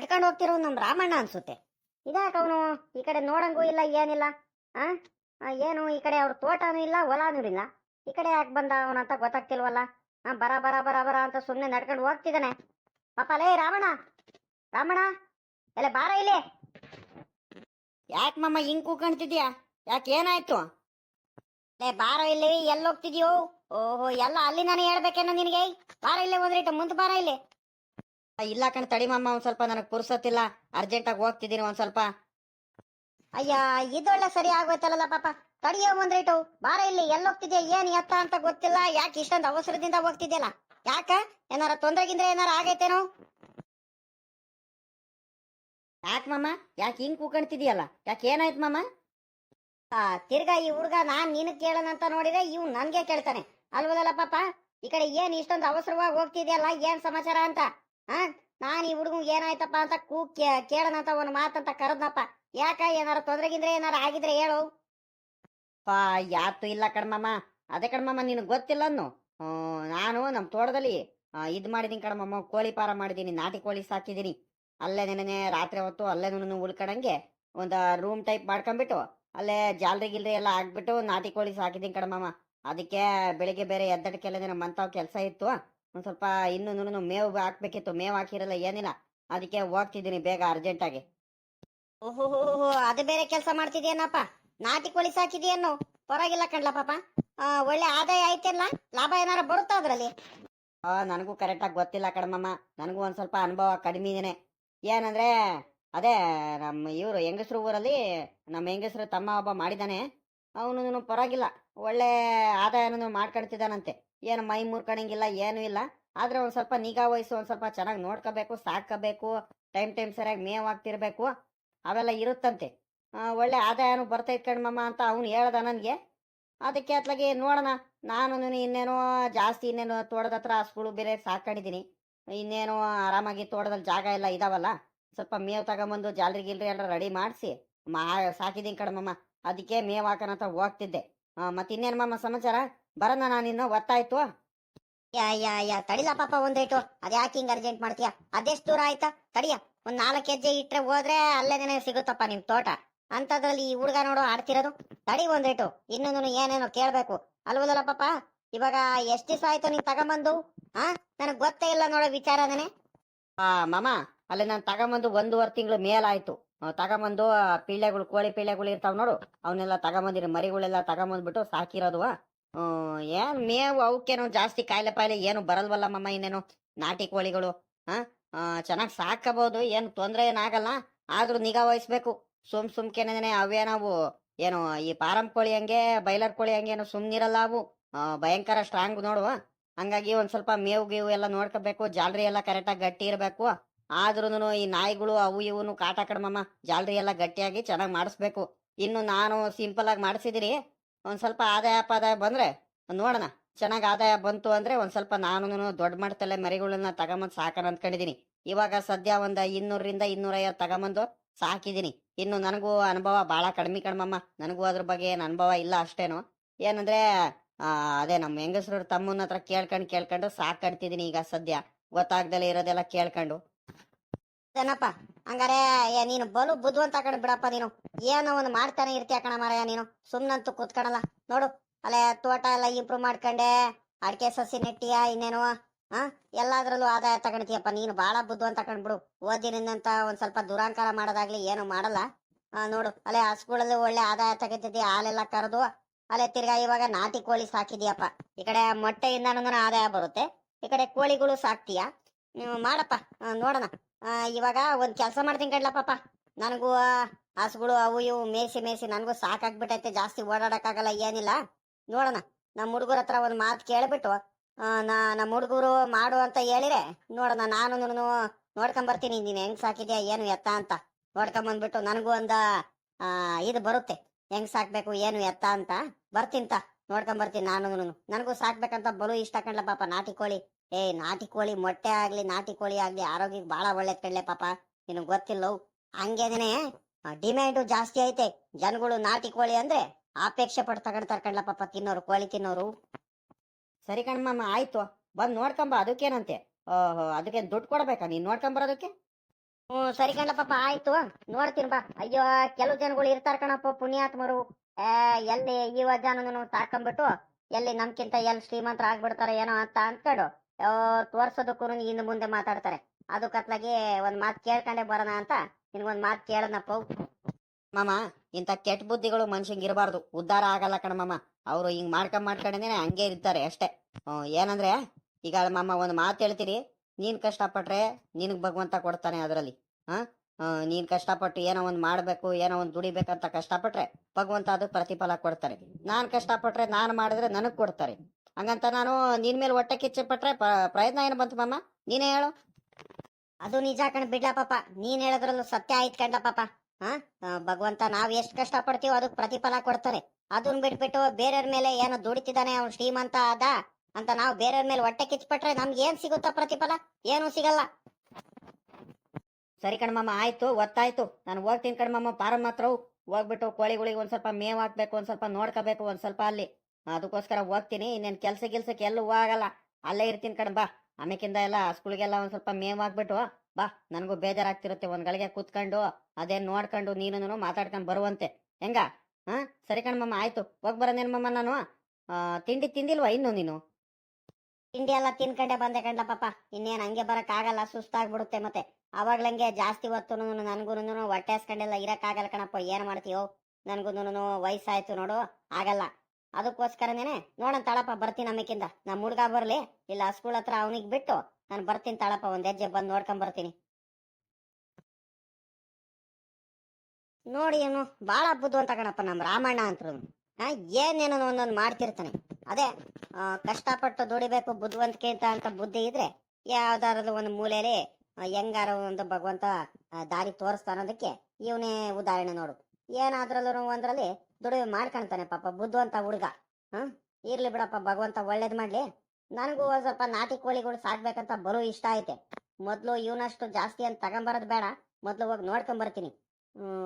ನಡ್ಕೊಂಡು ಹೋಗ್ತಿರೋ ನಮ್ಮ ರಾಮಣ್ಣ ಅನ್ಸುತ್ತೆ. ಇದಾಕ ಅವನು? ಈ ಕಡೆ ನೋಡಂಗೂ ಇಲ್ಲ ಏನಿಲ್ಲ? ಆ? ಏನು? ಈ ಕಡೆ ಅವ್ರ ತೋಟನೂ ಇಲ್ಲ ಹೊಲಾನೂ ಇಲ್ಲ. ಈ ಕಡೆ ಯಾಕೆ ಬಂದ ಅವನಂತ ಗೊತ್ತಾಗ್ತಿಲ್ವಲ್ಲ? ಆ, ಬರ ಬರ ಬರ ಬರ ಅಂತ ಸುಮ್ಮನೆ ನಡ್ಕೊಂಡು ಹೋಗ್ತಿದ್ದಾನೆ. ಪಾಪ ಲೇ ರಾಮಣ್ಣ! ರಾಮಣ್ಣ! ಎಲ್ಲ ಬಾರ ಇಲ್ಲಿ! ಯಾಕೆ ಮಮ್ಮ ಹಿಂಗ್ ಕೂಕೊಂಡ್ತಿದ್ಯಾ ಯಾಕೆ ಏನಾಯ್ತು? ಲೇ ಬಾರ ಇಲ್ಲಿ ಎಲ್ಲಿ ಹೋಗ್ತಿದ್ಯೋ ಓಹೋ ಎಲ್ಲ ಅಲ್ಲಿ ನಾನು ಹೇಳ್ಬೇಕೇನೋ ನಿನಗೆ? ಬಾರ ಇಲ್ಲೇ ಒಂದ್ರಿಟ ಮುಂದೆ ಬಾರ ಇಲ್ಲಿ. ಇಲ್ಲ ಕಣ್, ತಡಿ ಮಾಮ, ಒಂದ್ ಸ್ವಲ್ಪ ನನಗೆ ಪುರ್ಸತ್ತಿಲ್ಲ ಅರ್ಜೆಂಟಾಗಿ ಹೋಗ್ತಿದ್ದೀನಿ ಒಂದ್ ಸ್ವಲ್ಪ. ಅಯ್ಯ, ಇದೊಳ್ಳೆ ಸರಿ ಆಗೋಯ್ತಲ್ಲ ಪಾಪ. ತಡಿಯೋ ಮುಂದ್ರಿಟು ಬಾರ ಇಲ್ಲಿ ಎಲ್ಲಿ ಹೋಗ್ತಿದ್ಯಾ ಏನ್ ಎತ್ತ ಅಂತ ಗೊತ್ತಿಲ್ಲ. ಯಾಕೆ ಇಷ್ಟೊಂದು ಅವಸರದಿಂದ ಹೋಗ್ತಿದ್ಯಲ್ಲ? ಯಾಕ? ಏನಾರ ತೊಂದ್ರೆ ಗಿಂದ್ರೆ ಏನಾರ ಆಗೈತೇನೋ? ಯಾಕ ಮಾಮ? ಯಾಕೆ ಹಿಂಗ್ ಕೂಕಣ್ತಿದ್ಯಲ್ಲ ಯಾಕೆ ಏನಾಯ್ತ ಮಾಮ? ಆ, ತಿರ್ಗಾ ಈ ಹುಡ್ಗ ನಾನ್ ನಿನಗ್ ಕೇಳನಂತ ನೋಡಿದ್ರೆ ಇವ್ ನನ್ಗೆ ಕೇಳ್ತಾನೆ. ಅಲ್ವದಲ್ಲ ಪಾಪ? ಈ ಕಡೆ ಏನ್ ಇಷ್ಟೊಂದು ಅವಸರವಾಗಿ ಹೋಗ್ತಿದ್ಯಲ್ಲ, ಏನ್ ಸಮಾಚಾರ ಅಂತ? ಆ, ನಾನ್ ಈ ಹುಡುಗ ಏನಾಯ್ತಪ್ಪ ಅಂತ ಕೂ ಕೇಳನಂತ ಒಂದು ಮಾತಂತ ಕರೆದ್ನಪ್ಪ. ಯಾಕ ಏನಾರ ತೊಂದ್ರೆಗಿಂದ್ರೆ ಏನಾರ ಆಗಿದ್ರೆ ಹೇಳು. ಪಾ ಯಾತು ಇಲ್ಲ ಕಣ್ಮಮ್ಮ ಅದೇ ಕಣ್ಮಮ್ಮ ನಿನಗೆ ಗೊತ್ತಿಲ್ಲ ಅನ್ನು? ನಾನು ನಮ್ಮ ತೋಟದಲ್ಲಿ ಇದು ಮಾಡಿದೀನಿ ಕಣ್ಮಮ್ಮ ಕೋಳಿ ಪಾರ ಮಾಡಿದೀನಿ, ನಾಟಿ ಕೋಳಿ ಸಾಕಿದೀನಿ. ಅಲ್ಲೇ ನೆನೆ ರಾತ್ರಿ ಹೊತ್ತು ಅಲ್ಲೇ ನಾನು ಉಳ್ಕೊಳಂಗೆ ಒಂದು ರೂಮ್ ಟೈಪ್ ಮಾಡ್ಕೊಂಡ್ಬಿಟ್ಟು ಅಲ್ಲೇ ಜಾಲ್ರಿ ಗಿಲ್ರಿ ಎಲ್ಲ ಹಾಕ್ಬಿಟ್ಟು ನಾಟಿ ಕೋಳಿ ಸಾಕಿದೀನಿ ಕಣ್ಮಮ್ಮ ಅದಕ್ಕೆ ಬೆಳಿಗ್ಗೆ ಬೇರೆ ಎದ್ದಡಕ್ಕೆಲ್ಲ ಮಂತಾವ್ ಕೆಲಸ ಇತ್ತು. ಒಂದ್ ಸ್ವಲ್ಪ ಇನ್ನೂ ಮೇವು ಹಾಕ್ಬೇಕಿತ್ತು. ಮೇವು ಹಾಕಿರಲ್ಲ ಏನಿಲ್ಲ. ಅದಕ್ಕೆ ಹೋಗ್ತಿದ್ದೀನಿ ಬೇಗ ಅರ್ಜೆಂಟಾಗಿ ಓಹೋ ಅದು ಬೇರೆ ಕೆಲಸ ಮಾಡ್ತಿದ್ಯೇನಪ್ಪ? ನಾಟಿ ಕೋಳಿ ಸಾಕಿದ್ಯೇನು? ಪರವಾಗಿಲ್ಲ ಕಣ್ಲ ಪಾಪ. ಒಳ್ಳೆ ಆದಾಯ ಐತೆಲ್ಲ? ಲಾಭ ಏನಾರ ಬರುತ್ತಾ ಅದ್ರಲ್ಲಿ? ಆ ನನಗೂ ಕರೆಕ್ಟಾಗಿ ಗೊತ್ತಿಲ್ಲ ಕಡಮಮ್ಮ ನನಗೂ ಒಂದ್ ಸ್ವಲ್ಪ ಅನುಭವ ಕಡಿಮೆ ಇದೆನೆ ಏನಂದ್ರೆ ಅದೇ ನಮ್ಮ ಇವರು ಹೆಂಗಸ್ರು ಊರಲ್ಲಿ ನಮ್ಮ ಹೆಂಗಸ್ರು ತಮ್ಮ ಒಬ್ಬ ಮಾಡಿದಾನೆ ಅವನು ಪರವಾಗಿಲ್ಲ. ಒಳ್ಳೆ ಆದಾಯನೂ ಮಾಡ್ಕೊಳ್ತಿದ್ದಾನಂತೆ ಏನು ಮೈ ಮುರ್ಕಣಂಗಿಲ್ಲ, ಏನೂ ಇಲ್ಲ. ಆದ್ರೆ ಒಂದು ಸ್ವಲ್ಪ ನಿಗಾ ವಹಿಸು ಒಂದು ಸ್ವಲ್ಪ ಚೆನ್ನಾಗಿ ನೋಡ್ಕೋಬೇಕು ಸಾಕಬೇಕು ಟೈಮ್ ಟೈಮ್ ಸರಿಯಾಗಿ ಮೇವಾಗ್ತಿರ್ಬೇಕು ಅವೆಲ್ಲ ಇರುತ್ತಂತೆ. ಒಳ್ಳೆ ಆದಾಯನೂ ಬರ್ತೈತೆ ಕಣ್ಮಮ್ಮ ಅಂತ ಅವ್ನು ಹೇಳ್ದ ನನಗೆ. ಅದಕ್ಕೆ ಅತ್ಲಾಗೆ ನೋಡೋಣ ನಾನು ಇನ್ನೇನೋ ಜಾಸ್ತಿ ಇನ್ನೇನು ತೋಟದ ಹತ್ರ ಹಸುಗಳು ಬೇರೆ ಸಾಕೊಂಡಿದ್ದೀನಿ ಇನ್ನೇನು ಆರಾಮಾಗಿ ತೋಟದಲ್ಲಿ ಜಾಗ ಎಲ್ಲ ಇದಾವಲ್ಲ, ಸ್ವಲ್ಪ ಮೇವು ತಗೊಂಬಂದು ಜಾಲ್ರಿ ಗಿಲ್ರಿ ಎಲ್ಲ ರೆಡಿ ಮಾಡಿಸಿ, ಮಾ ಸಾಕಿದ್ದೀನಿ ಕಣಮಮ್ಮ ಅದಕ್ಕೆ ಮೇವು ಹಾಕೋಣ ಅಂತ ಹೋಗ್ತಿದ್ದೆ. ಮತ್ತೆ ಇನ್ನೇನು ಮಮ್ಮ ಸಮಾಚಾರ? ಬರೋಣ ನಾನು ಇನ್ನು ಒತ್ತಾಯ್ತು. ಯಾ ಯಾ ಯಾ, ತಡಿಲ ಪಾಪ ಒಂದೇಟು ಅದ್ಯಾಕೆ ಹಿಂಗ್ ಅರ್ಜೆಂಟ್ ಮಾಡ್ತೀಯ? ಅದೆಷ್ಟು ದೂರ ಆಯ್ತಾ? ತಡಿಯ, ಒಂದ್ ನಾಲ್ಕು ಹೆಜ್ಜೆ ಇಟ್ರೆ ಹೋದ್ರೆ ಅಲ್ಲೇನೆ ಸಿಗುತ್ತಪ್ಪ ನಿಮ್ ತೋಟ. ಅಂತದ್ರಲ್ಲಿ ಈ ಹುಡುಗ ನೋಡು ಆಡ್ತಿರೋದು. ತಡಿ ಒಂದೇಟು ಇನ್ನೊಂದು ಏನೇನೋ ಕೇಳ್ಬೇಕು. ಅಲ್ವದಲ್ಲ ಪಾಪ? ಇವಾಗ ಎಷ್ಟ್ ದಿವಸ ಆಯ್ತು ನೀನ್ ತಗೊಂಬಂದು? ಹಾ ನನಗ್ ಗೊತ್ತೇ ಇಲ್ಲ ನೋಡೋ ವಿಚಾರನೇ. ಆ, ಮಾಮ, ಅಲ್ಲಿ ನಾನು ತಗೊಂಬಂದು ಒಂದೂವರೆ ತಿಂಗಳು ಮೇಲಾಯ್ತು. ತಗೊಂಬಂದು ಪಿಳ್ಳೆಗಳು ಕೋಳಿ ಪಿಳ್ಳೆಗಳು ಇರ್ತಾವ ನೋಡು. ಅವನ್ನೆಲ್ಲ ತಗೊಂಬಂದಿರಿ ಮರಿಗಳೆಲ್ಲ ತಗೊಂಬಂದ್ಬಿಟ್ಟು ಸಾಕಿರೋದು. ಏನ್ ಮೇವು ಅವಕ್ಕೇನು ಜಾಸ್ತಿ ಕಾಯಿಲೆ ಪಾಯಿಲೆ ಏನು ಬರಲ್ವಲ್ಲ ಮಮ್ಮ ಇನ್ನೇನು ನಾಟಿ ಕೋಳಿಗಳು, ಹಾ? ಚೆನ್ನಾಗಿ ಸಾಕಬಹುದು ಏನು ತೊಂದರೆ ಏನಾಗಲ್ಲ ಆದ್ರೂ ನಿಗಾ ವಹಿಸ್ಬೇಕು. ಸುಮ್ ಸುಮ್ಕೆನೆ ಅವೇ ನಾವು ಏನು ಈ ಪಾರಂ ಕೋಳಿ ಹಂಗೆ, ಬೈಲರ್ ಕೋಳಿ ಹಂಗೆ ಏನು ಸುಮ್ನಿರಲ್ಲ ಅವು. ಭಯಂಕರ ಸ್ಟ್ರಾಂಗ್ ನೋಡುವ. ಹಂಗಾಗಿ ಒಂದ್ ಸ್ವಲ್ಪ ಮೇವು ಗೀವು ಎಲ್ಲ ನೋಡ್ಕೋಬೇಕು, ಜಾಲರಿ ಎಲ್ಲ ಕರೆಕ್ಟಾಗಿ ಗಟ್ಟಿ ಇರಬೇಕು. ಆದ್ರೂನು ಈ ನಾಯಿಗಳು ಅವು ಇವನು ಕಾಟ ಕಡ್ಮಮ್ಮ ಜಾಲರಿ ಎಲ್ಲ ಗಟ್ಟಿಯಾಗಿ ಚೆನ್ನಾಗಿ ಮಾಡಿಸ್ಬೇಕು. ಇನ್ನು ನಾನು ಸಿಂಪಲ್ ಆಗಿ ಮಾಡಿಸಿದಿರಿ ಒಂದ್ ಸ್ವಲ್ಪ ಆದಾಯ ಪಾದಾಯ ಬಂದ್ರೆ ನೋಡೋಣ. ಚೆನ್ನಾಗಿ ಆದಾಯ ಬಂತು ಅಂದ್ರೆ ಒಂದ್ ಸ್ವಲ್ಪ ನಾನು ದೊಡ್ಡ ಮಟ್ಟದಲ್ಲೇ ಮರಿಗಳನ್ನ ತಗೊಂಬಂದು ಸಾಕಣ ಅಂದ್ಕೊಂಡಿದೀನಿ. ಇವಾಗ ಸದ್ಯ ಒಂದು ಇನ್ನೂರರಿಂದ ಇನ್ನೂರೈವತ್ತು ತಗೊಂಬಂದು ಸಾಕಿದ್ದೀನಿ ಇನ್ನು ನನಗೂ ಅನುಭವ ಬಹಳ ಕಡಿಮೆ ಕಣ್ಮಮ್ಮ ನನಗೂ ಅದ್ರ ಬಗ್ಗೆ ಏನು ಅನುಭವ ಇಲ್ಲ ಅಷ್ಟೇನು. ಏನಂದ್ರೆ ಅದೇ ನಮ್ಮ ಹೆಂಗಸ್ರ ತಮ್ಮನ ಹತ್ರ ಕೇಳ್ಕೊಂಡು ಕೇಳ್ಕೊಂಡು ಸಾಕಡ್ತಿದೀನಿ ಈಗ ಸದ್ಯ. ಗೊತ್ತಾಗ್ದಲೇ ಇರೋದೆಲ್ಲ ಕೇಳ್ಕೊಂಡು. ಏನಪ್ಪ? ಹಂಗಾರೆ ನೀನು ಬಲು ಬುದ್ಧಿವಂತ ಕಣ ಬಿಡಪ್ಪ ನೀನು. ಏನೋ ಒಂದು ಮಾಡ್ತಾನೆ ಇರ್ತೀಯ ಕಣ ಮಾರಾಯ ನೀನು. ಸುಮ್ನಂತೂ ಕೂತ್ಕೊಳಲ್ಲ. ನೋಡು, ಅಲ್ಲೇ ತೋಟ ಎಲ್ಲ ಇಂಪ್ರೂವ್ ಮಾಡ್ಕೊಂಡೆ. ಅಡಿಕೆ ಸಸಿ ನೆಟ್ಟಿಯ, ಇನ್ನೇನೋ? ಹಾ ಎಲ್ಲಾದ್ರಲ್ಲೂ ಆದಾಯ ತಗೊಳ್ತೀಯಪ್ಪ ನೀನು ಬಹಳ ಬುದ್ಧಿವಂತ ಕಂಡ್ಬಿಡು ಓದಿನಿಂದಂತ ಒಂದ್ ಸ್ವಲ್ಪ ದುರಾಂಕಾರ ಮಾಡೋದಾಗ್ಲಿ ಏನು ಮಾಡಲ್ಲ. ನೋಡು, ಅಲ್ಲೇ ಹಸುಗಳಲ್ಲಿ ಒಳ್ಳೆ ಆದಾಯ ತಗೋತಿದ್ದಿ, ಹಾಲೆಲ್ಲ ಕರೆದು, ಅಲ್ಲೇ ತಿರ್ಗಾ ಇವಾಗ ನಾಟಿ ಕೋಳಿ ಸಾಕಿದ್ಯಪ್ಪ. ಈ ಕಡೆ ಮೊಟ್ಟೆಯಿಂದ ಆದಾಯ ಬರುತ್ತೆ. ಈ ಕಡೆ ಕೋಳಿಗಳು ಸಾಕ್ತೀಯ? ನೀವು ಮಾಡಪ್ಪ. ನೋಡೋಣ. ಇವಾಗ ಒಂದು ಕೆಲಸ ಮಾಡ್ತೀನಿ ಕಡ್ಲ ಪಾಪ. ನನಗೂ ಹಸುಗಳು ಅವು ಇವು ಮೇಸಿ ಮೇಸಿ ನನಗೂ ಸಾಕಾಗ್ಬಿಟ್ಟೈತೆ, ಜಾಸ್ತಿ ಓಡಾಡೋಕ್ಕಾಗಲ್ಲ, ಏನಿಲ್ಲ. ನೋಡೋಣ ನಮ್ಮ ಹುಡುಗರ ಹತ್ರ ಒಂದು ಮಾತು ಕೇಳಿಬಿಟ್ಟು ನಾ ನಮ್ಮ ಹುಡುಗರು ಮಾಡು ಅಂತ ಹೇಳಿರೆ, ನೋಡೋಣ ನಾನು ನೋಡ್ಕೊಂಬರ್ತೀನಿ, ನೀನು ಹೆಂಗ್ ಸಾಕಿದ್ಯಾ, ಏನು ಎತ್ತ ಅಂತ. ನೋಡ್ಕೊಂಬಂದ್ಬಿಟ್ಟು ನನಗೂ ಒಂದು ಇದು ಬರುತ್ತೆ, ಹೆಂಗ್ ಸಾಕ್ಬೇಕು, ಏನು ಎತ್ತ ಅಂತ. ಬರ್ತೀನಿ ತ, ನೋಡ್ಕೊಂಬರ್ತೀನಿ ನಾನು ನನಗೂ ಸಾಕ್ಬೇಕಂತ ಬಲು ಇಷ್ಟ ಕಂಡ್ಲ ಪಾಪ, ನಾಟಿ ಕೋಳಿ. ಏ ನಾಟಿ ಕೋಳಿ ಮೊಟ್ಟೆ ಆಗ್ಲಿ, ನಾಟಿ ಕೋಳಿ ಆಗ್ಲಿ ಆರೋಗ್ಯಕ್ಕೆ ಬಹಳ ಒಳ್ಳೇದ್ ಕಣ್ಲೆ ಪಾಪ. ನಿನಗ್ ಗೊತ್ತಿಲ್ಲವು ಹಂಗೇನೆ ಡಿಮ್ಯಾಂಡು ಜಾಸ್ತಿ ಐತೆ. ಜನಗಳು ನಾಟಿ ಕೋಳಿ ಅಂದ್ರೆ ಅಪೇಕ್ಷೆ ಪಟ್ಟು ತಗೊಂಡ್ತಾರ ಕಣ್ಲ ಪಾಪ. ತಿನ್ನೋರು, ಕೋಳಿ ತಿನ್ನೋರು. ಸರಿ ಕಣ್ಮಮ್ಮ ಆಯ್ತು. ಬಂದ್ ನೋಡ್ಕೊಂಬ, ಅದಕ್ಕೇನಂತೆ. ಓಹೋ ಅದಕ್ಕೆ ದುಡ್ಡು ಕೊಡ್ಬೇಕಾ? ನೀನ್ ನೋಡ್ಕೊಂಬರೋದಕ್ಕೆ ಹ್ಞೂ, ಸರಿ ಕಣ್ಲಪ್ಪ ಆಯ್ತು. ನೋಡ್ತೀನಿ ಬಾ. ಅಯ್ಯೋ, ಕೆಲವು ಜನಗಳು ಇರ್ತಾರ ಕಣಪ್ಪ, ಪುಣ್ಯಾತ್ಮರು. ಎಲ್ಲಿ ಈ ವಜಾನು ತಾಕೊಂಬಿಟ್ಟು ಎಲ್ಲಿ ನಮ್ಕಿಂತ ಎಲ್ಲಿ ಶ್ರೀಮಂತರ ಆಗ್ಬಿಡ್ತಾರ ಏನೋ ಅಂತ ಅನ್ಕೊಂಡು ತೋರ್ಸೋದಕ್ಕೂ ಇನ್ನು ಮುಂದೆ ಮಾತಾಡ್ತಾರೆ. ಅದು ಕತ್ಲಾಗಿ ಒಂದ್ ಮಾತು ಕೇಳ್ಕೊಂಡೆ ಬರೋಣ ಅಂತ ನಿನ್ಗೊಂದ್ ಮಾತು ಕೇಳನಪ್ಪ ಮಾಮ, ಇಂಥ ಕೆಟ್ಟ ಬುದ್ಧಿಗಳು ಮನುಷ್ಯಂಗೆ ಇರಬಾರ್ದು ಉದ್ಧಾರ ಆಗಲ್ಲ ಕಣ ಮಾಮ. ಅವರು ಹಿಂಗ್ ಮಾಡ್ಕೊಂಡ್ ಮಾಡ್ಕೊಂಡೇನೆ ಹಂಗೆ ಇರ್ತಾರೆ ಅಷ್ಟೇ. ಏನಂದ್ರೆ, ಈಗ ಮಾಮ ಒಂದು ಮಾತು ಹೇಳ್ತೀರಿ, ನೀನ್ ಕಷ್ಟಪಟ್ರೆ ನಿನಗ್ ಭಗವಂತ ಕೊಡ್ತಾನೆ ಅದರಲ್ಲಿ. ಹಾ? ನೀನ್ ಕಷ್ಟಪಟ್ಟು ಏನೋ ಒಂದ್ ಮಾಡ್ಬೇಕು, ಏನೋ ಒಂದ್ ದುಡಿಬೇಕಂತ ಕಷ್ಟಪಟ್ರೆ ಭಗವಂತ ಅದು ಪ್ರತಿಫಲ ಕೊಡ್ತಾರೆ. ನಾನ್ ಕಷ್ಟಪಟ್ರೆ ನಾನು ಮಾಡಿದ್ರೆ ನನಗ್ ಕೊಡ್ತಾರೆ. ಹಂಗಂತ ನಾನು ನಿನ್ ಮೇಲೆ ಹೊಟ್ಟೆ ಕಿಚ್ಚೆ ಪಟ್ರೆ ಪ- ಪ್ರಯತ್ನ ಏನು ಬಂತು ಮಾಮ? ನೀನೇ ಹೇಳು. ಅದು ನಿಜ ಕಣ್, ಬಿಡ್ಲ ಪಾಪ. ನೀನ್ ಹೇಳೋದ್ರಲ್ಲೂ ಸತ್ಯ ಆಯ್ತು ಕಂಡ ಪಾಪ. ಹಾ ಭಗವಂತ, ನಾವ್ ಎಷ್ಟ್ ಕಷ್ಟ ಪಡ್ತೀವೋ ಅದಕ್ಕೆ ಪ್ರತಿಫಲ ಕೊಡ್ತಾರೆ. ಅದನ್ನ ಬಿಟ್ಬಿಟ್ಟು ಬೇರೆಯವ್ರ ಮೇಲೆ ಏನೋ ದುಡಿತಿದ್ದಾನೆ ಅವ್ನು ಶ್ರೀಮಂತ ಅದ ಅಂತ ನಾವು ಬೇರೆಯವ್ರ ಮೇಲೆ ಹೊಟ್ಟೆ ಕಿಚ್ಪಟ್ರೆ ನಮ್ಗೆ ಏನ್ ಸಿಗುತ್ತಾ ಪ್ರತಿಫಲ? ಏನು ಸಿಗಲ್ಲ. ಸರಿ ಕಣ್ಮಮ್ಮ ಆಯ್ತು, ಒತ್ತಾಯ್ತು. ನಾನು ಹೋಗ್ತೀನಿ ಕಣ್ಮಮ್ಮ ಪಾರಮ್ಮ ಹತ್ರ ಹೋಗ್. ಹೋಗ್ಬಿಟ್ಟು ಕೋಳಿಗಳಿಗೆ ಒಂದ್ ಸ್ವಲ್ಪ ಮೇವ್ ಹಾಕ್ಬೇಕು, ಒಂದ್ ಸ್ವಲ್ಪ ನೋಡ್ಕೋಬೇಕು, ಒಂದ್ ಸ್ವಲ್ಪ ಅಲ್ಲಿ. ಅದಕ್ಕೋಸ್ಕರ ಹೋಗ್ತೀನಿ. ಇನ್ನೇನು ಕೆಲಸ ಗಿಲ್ಸಕ್ಕೆ ಎಲ್ಲೂ ಹೋಗಲ್ಲ. ಅಲ್ಲೇ ಇರ್ತೀನಿ ಕಣ, ಬಾ. ಆಮೇಕಿಂದ ಎಲ್ಲ ಸ್ಕೂಲ್ಗೆಲ್ಲ ಒಂದು ಸ್ವಲ್ಪ ಮೇವ್ ಹಾಕ್ಬಿಟ್ಟು ಬಾ. ನನಗೂ ಬೇಜಾರಾಗ್ತಿರುತ್ತೆ ಒಂದು ಗಳಿಗೆ ಕೂತ್ಕೊಂಡು ಅದೇ ನೋಡ್ಕೊಂಡು ನೀನು ಮಾತಾಡ್ಕೊಂಡು ಬರುವಂತೆ. ಹೆಂಗ? ಹಾ? ಸರಿ ಕಣ್ಮಮ್ಮ ಆಯ್ತು. ಹೋಗ್ ಮಮ್ಮ ನಾನು ತಿಂಡಿ ತಿಂದಿಲ್ವಾ ಇನ್ನು ನೀನು? ತಿಂಡಿ ಎಲ್ಲ ತಿನ್ಕಂಡೆ ಬಂದೆ ಕಂಡ ಪಾಪ. ಇನ್ನೇನು ಹಂಗೆ ಬರೋಕ್ಕಾಗಲ್ಲ ಸುಸ್ತಾಗ್ಬಿಡುತ್ತೆ ಮತ್ತೆ. ಅವಾಗ್ಲಂಗೆ ಜಾಸ್ತಿ ಹೊತ್ತು ನನಗೂ ಹೊಟ್ಟೆ ಹಸ್ಕೊಂಡೆಲ್ಲ ಇರೋಕ್ಕಾಗಲ್ಲ ಕಣಪ್ಪ. ಏನು ಮಾಡ್ತೀಯೋ? ನನಗೂ ವಯಸ್ಸಾಯ್ತು ನೋಡು. ಆಗಲ್ಲ. ಅದಕ್ಕೋಸ್ಕರನೇನೆ ನೋಡೋಣ ತಾಳಪ್ಪ, ಬರ್ತೀನಿ ಅಮ್ಮಕ್ಕಿಂದ ನಮ್ಮ ಹುಡ್ಗ ಬರ್ಲಿ, ಇಲ್ಲ ಸ್ಕೂಲ್ ಹತ್ರ ಅವನಿಗೆ ಬಿಟ್ಟು ನಾನು ಬರ್ತೀನಿ ತಾಳಪ್ಪ, ಒಂದ್ ಹೆಜ್ಜೆ ಬಂದು ನೋಡ್ಕೊಂಡ್ ಬರ್ತೀನಿ. ನೋಡಿ ಏನು ಬಾಳ ಬುದ್ಧಿವಂತ ಕಣಪ್ಪ ನಮ್ಮ ರಾಮಣ್ಣ ಅಂತರು. ಏನೇನು ಒಂದೊಂದು ಮಾಡ್ತಿರ್ತಾನೆ. ಅದೇ ಕಷ್ಟಪಟ್ಟು ದುಡಿಬೇಕು ಬುದ್ಧಿವಂತಿಕೆ ಅಂತ ಅಂತ ಬುದ್ಧಿ ಇದ್ರೆ ಯಾವ್ದಾರದು ಒಂದು ಮೂಲೆಯಲ್ಲಿ ಹೆಂಗಾರ ಒಂದು ಭಗವಂತ ದಾರಿ ತೋರಿಸ್ತಾನೋದಕ್ಕೆ, ಇವನೇ ಉದಾಹರಣೆ ನೋಡು. ಏನಾದ್ರಲ್ಲೂ ಒಂದ್ರಲ್ಲಿ ದುಡಿಮೆ ಮಾಡ್ಕೊಂತಾನೆ ಪಾಪ ಬುದ್ಧಿವಂತ ಹುಡುಗ. ಹಾ? ಇರ್ಲಿ ಬಿಡಪ್ಪ, ಭಗವಂತ ಒಳ್ಳೇದ್ ಮಾಡ್ಲಿ. ನನಗೂ ಒಂದ್ ಸ್ವಲ್ಪ ನಾಟಿ ಕೋಳಿಗಳು ಸಾಕ್ಬೇಕಂತ ಬರೋ ಇಷ್ಟ ಐತೆ. ಮೊದ್ಲು ಇವನಷ್ಟು ಜಾಸ್ತಿ ಅಂತ ತಗೊಂಬರೋದ್ ಬೇಡ. ಮೊದ್ಲು ಹೋಗಿ ನೋಡ್ಕೊಂಡ್ ಬರ್ತೀನಿ